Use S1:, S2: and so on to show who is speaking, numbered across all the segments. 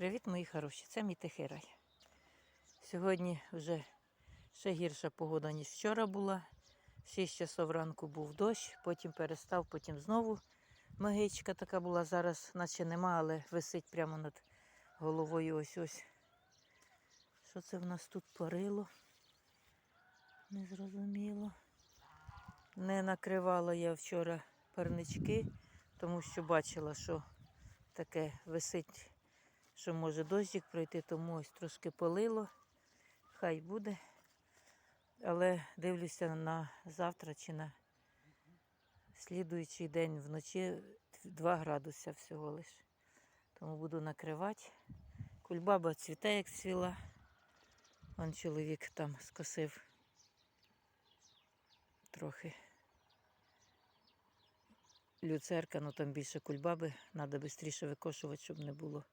S1: Привіт, мої хороші! Це мій тихий. Сьогодні вже ще гірша погода, ніж вчора була. 6 часов ранку був дощ, потім перестав, потім знову магичка така була. Зараз наче нема, але висить прямо над головою ось ось. Що це в нас тут парило? Незрозуміло. Не накривала я вчора парнички, тому що бачила, що таке висить, що може дощик пройти, тому ось трошки полило. Хай буде. Але дивлюся на завтра чи на слідуючий день вночі 2 градуси всього лиш. Тому буду накривати. Кульбаба цвіте, як цвіла. Вон чоловік там скосив трохи люцерка, ну там більше кульбаби, треба швидше викошувати, щоб не було,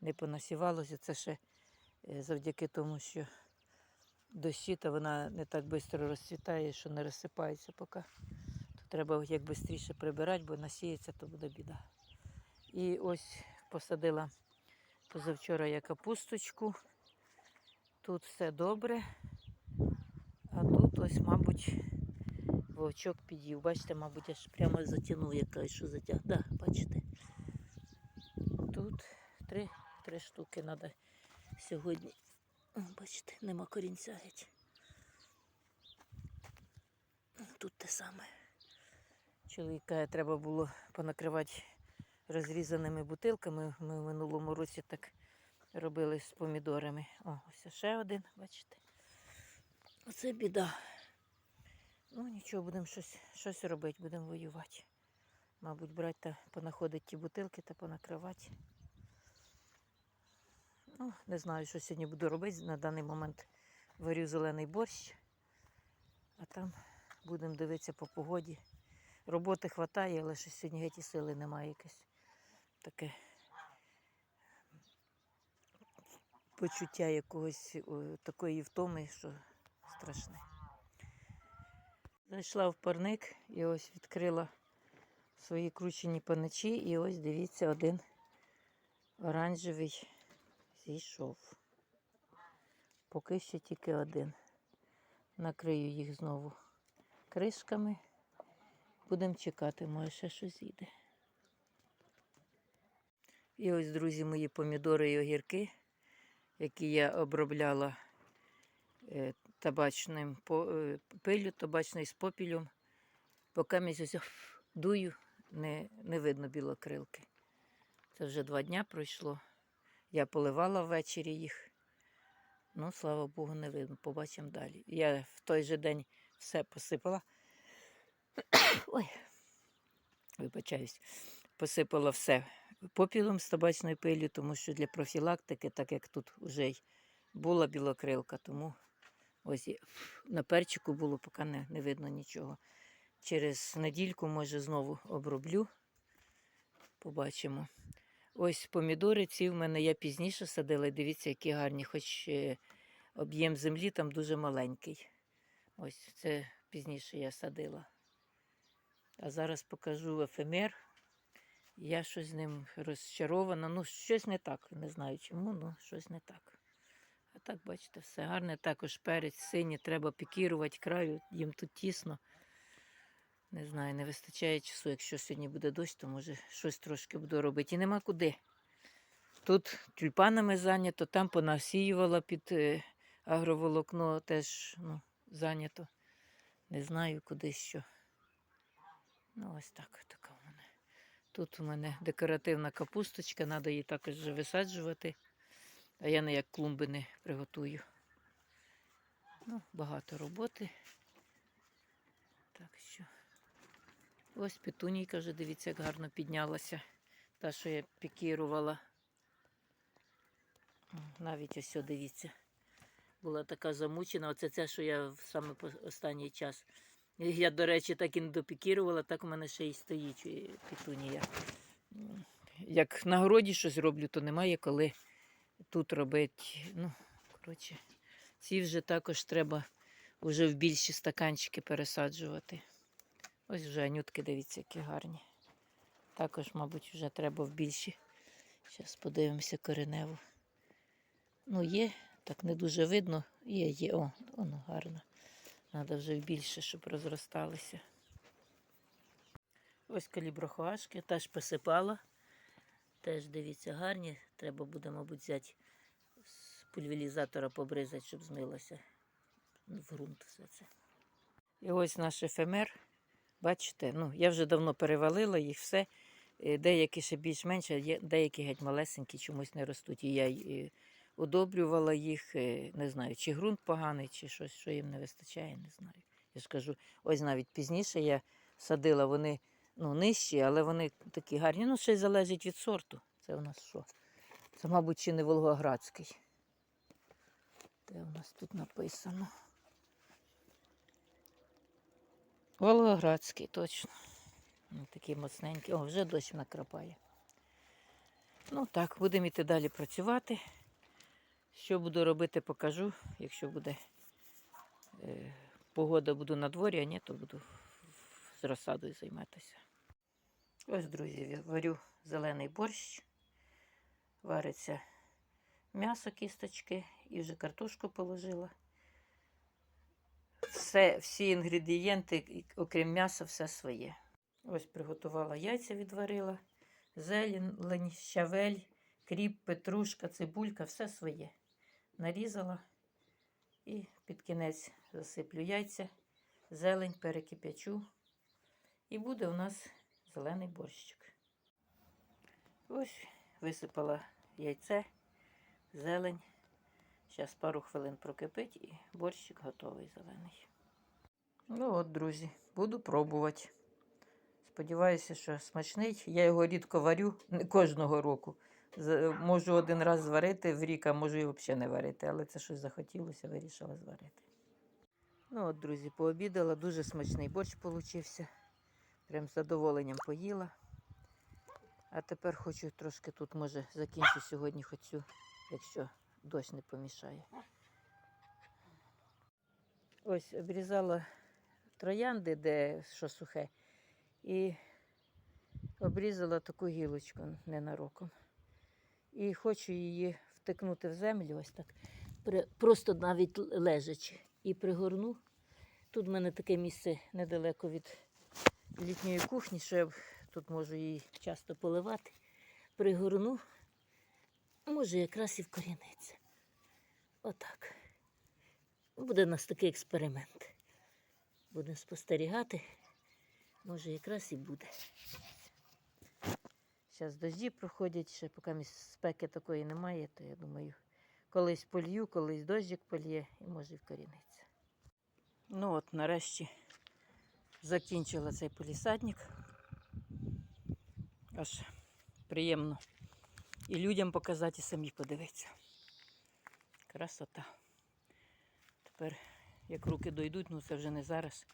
S1: не понасівалося. Це ще е, завдяки тому, що дощі, то вона не так швидко розцвітає, що не розсипається поки. То треба як швидше прибирати, бо насіється, то буде біда. І ось посадила позавчора я капусточку. Тут все добре. А тут ось, мабуть, вовчок під'їв. Бачите, мабуть, аж прямо затягнув, яка що затяг. Да, бачите. Тут три, три штуки треба сьогодні. Бачите, нема корінця геть. Тут те саме. Чоловіка треба було понакривати розрізаними бутилками. Ми в минулому році так робили з помідорами. О, ось ще один, бачите. Оце біда. Ну нічого, будемо щось, щось робити, будемо воювати. Мабуть, брати та понаходити ті бутилки та понакривати. Ну, не знаю, що сьогодні буду робити. На даний момент варю зелений борщ, а там будемо дивитися по погоді. Роботи вистачає, але щось сьогодні геть і сили немає якесь таке почуття якогось такої втоми, що страшне. Зайшла в парник і ось відкрила свої кручені паничі, і ось дивіться, один оранжевий зійшов. Поки що тільки один. Накрию їх знову кришками. Будемо чекати, може ще щось зійде. І ось, друзі, мої помідори і огірки, які я обробляла е, табачним е, пилю, табачною з попілем. Поки ось дую, не, не видно білокрилки. Це вже два дня пройшло. Я поливала ввечері їх. Ну, слава Богу, не видно. Побачимо далі. Я в той же день все посипала. Ой, вибачаюсь, посипала все попілом з табачною пилю, тому що для профілактики, так як тут вже й була білокрилка, тому ось на перчику було, поки не, не видно нічого. Через недільку, може, знову оброблю. Побачимо. Ось помідори ці в мене я пізніше садила. Дивіться, які гарні, хоч е, об'єм землі там дуже маленький. Ось це пізніше я садила. А зараз покажу ефемер. Я щось з ним розчарована. Ну, щось не так. Не знаю чому, але щось не так. А так, бачите, все гарне. Також перець синій, треба пікірувати краю, їм тут тісно. Не знаю, не вистачає часу. Якщо сьогодні буде дощ, то може щось трошки буду робити. І нема куди. Тут тюльпанами зайнято, там понасіювала під е, агроволокно, теж ну, зайнято. Не знаю куди що. Ну, ось так така в мене. Тут у мене декоративна капусточка, треба її також висаджувати. А я не як клумби не приготую. Ну, багато роботи. Так що. Ось петунійка вже, дивіться, як гарно піднялася. Та, що я пікірувала. Навіть ось, дивіться. Була така замучена. Оце це, що я в саме останній час. Я, до речі, так і не допікірувала, так у мене ще й стоїть е, петунія. Як на городі щось роблю, то немає коли тут робити. Ну, коротше, ці вже також треба вже в більші стаканчики пересаджувати. Ось вже анютки, дивіться, які гарні. Також, мабуть, вже треба в більші. Зараз подивимося кореневу. Ну, є, так не дуже видно. Є, є. О, воно гарно. Треба вже більше, щоб розросталися. Ось каліброхоашки, теж посипала. Теж дивіться, гарні. Треба буде, мабуть, взяти з пульверізатора побризати, щоб змилося в ґрунт все це. І ось наш ефемер. Бачите, ну, я вже давно перевалила їх все. Е, Деякі ще більш-менш, а є- деякі геть малесенькі чомусь не ростуть. І я й, е, їх, е, не знаю, чи ґрунт поганий, чи щось, що їм не вистачає, не знаю. Я ж кажу, ось навіть пізніше я садила, вони ну, нижчі, але вони такі гарні. Ну, ще й залежить від сорту. Це у нас що? Це, мабуть, чи не Волгоградський. Де у нас тут написано? Волгоградський, точно. Ну, Такий моцненький. О, вже дощ накрапає. Ну так, будемо йти далі працювати. Що буду робити, покажу. Якщо буде е, погода, буду на дворі, а ні, то буду з розсадою займатися. Ось, друзі, варю зелений борщ. Вариться м'ясо, кісточки і вже картошку положила. Все, всі інгредієнти, окрім м'яса, все своє. Ось приготувала яйця, відварила, зелень, щавель, кріп, петрушка, цибулька, все своє. Нарізала і під кінець засиплю яйця, зелень перекип'ячу. І буде у нас зелений борщик. Ось висипала яйце, зелень. Зараз пару хвилин прокипить і борщик готовий зелений. Ну от, друзі, буду пробувати. Сподіваюся, що смачний. Я його рідко варю, не кожного року. Можу один раз зварити в рік, а можу і взагалі не варити, але це щось захотілося, вирішила зварити. Ну от, друзі, пообідала, дуже смачний борщ получився. Прям з задоволенням поїла. А тепер хочу трошки тут, може, закінчу сьогодні хоч якщо дощ не помішає. Ось обрізала троянди, де що сухе, і обрізала таку гілочку ненароком. І хочу її втикнути в землю, ось так, просто навіть лежачи. І пригорну. Тут в мене таке місце недалеко від літньої кухні, що я тут можу її часто поливати. Пригорну, може якраз і вкоріниться. Отак. Буде у нас такий експеримент. Будемо спостерігати. Може, якраз і буде. Зараз дожді проходять, ще поки спеки такої немає, то я думаю, колись полью, колись дощик польє і може вкоріниться. Ну от, нарешті закінчила цей полісадник. Аж приємно і людям показати, і самі подивитися. Красота. Тепер, як руки дойдуть, ну це вже не зараз.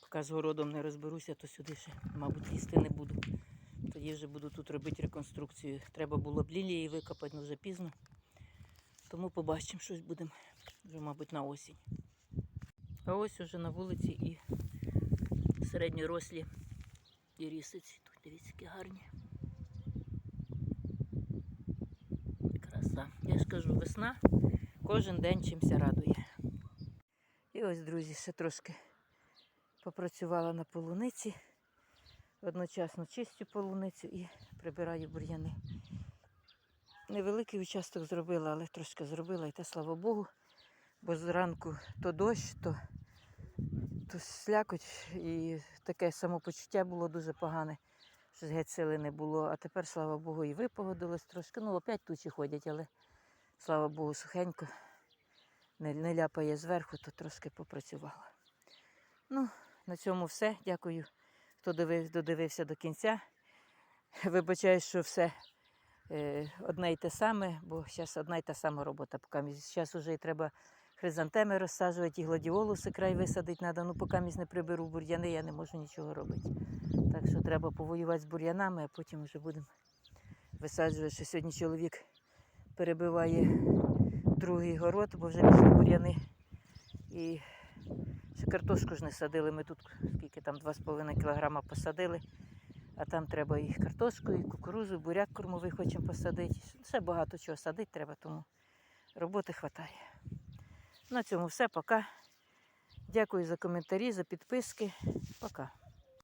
S1: Поки з городом не розберуся, то сюди ще, мабуть, лізти не буду. Тоді вже буду тут робити реконструкцію. Треба було б лілії викопати, але вже пізно. Тому побачимо, щось будемо вже, мабуть, на осінь. А ось уже на вулиці і середньорослі і рісиці. Тут дивіться, які гарні. Краса. Я ж кажу, весна кожен день чимся радує. Ось, друзі, ще трошки попрацювала на полуниці. Одночасно чистю полуницю і прибираю бур'яни. Невеликий участок зробила, але трошки зробила, і те слава Богу. Бо зранку то дощ, то, то слякоть, і таке самопочуття було дуже погане. Щось геть сили не було. А тепер, слава Богу, і випогодилось трошки. Ну, опять тучі ходять, але слава Богу, сухенько. Не, не ляпає зверху, то трошки попрацювала. Ну, на цьому все. Дякую, хто дивив, додивився до кінця. Вибачаю, що все е, одне й те саме, бо зараз одна й та сама робота. Зараз вже треба хризантеми розсаджувати, і гладіолуси край висадити треба. Ну, поки місь не приберу бур'яни, я не можу нічого робити. Так що треба повоювати з бур'янами, а потім вже будемо висаджувати. Що сьогодні чоловік перебиває другий город, бо вже пішли бур'яни. І ще картошку ж не садили. Ми тут скільки там 2,5 кг посадили. А там треба і картошку, і кукурузу, буряк кормовий хочемо посадити. Ще багато чого садити треба, тому роботи хватає. На цьому все, пока. Дякую за коментарі, за підписки. Пока.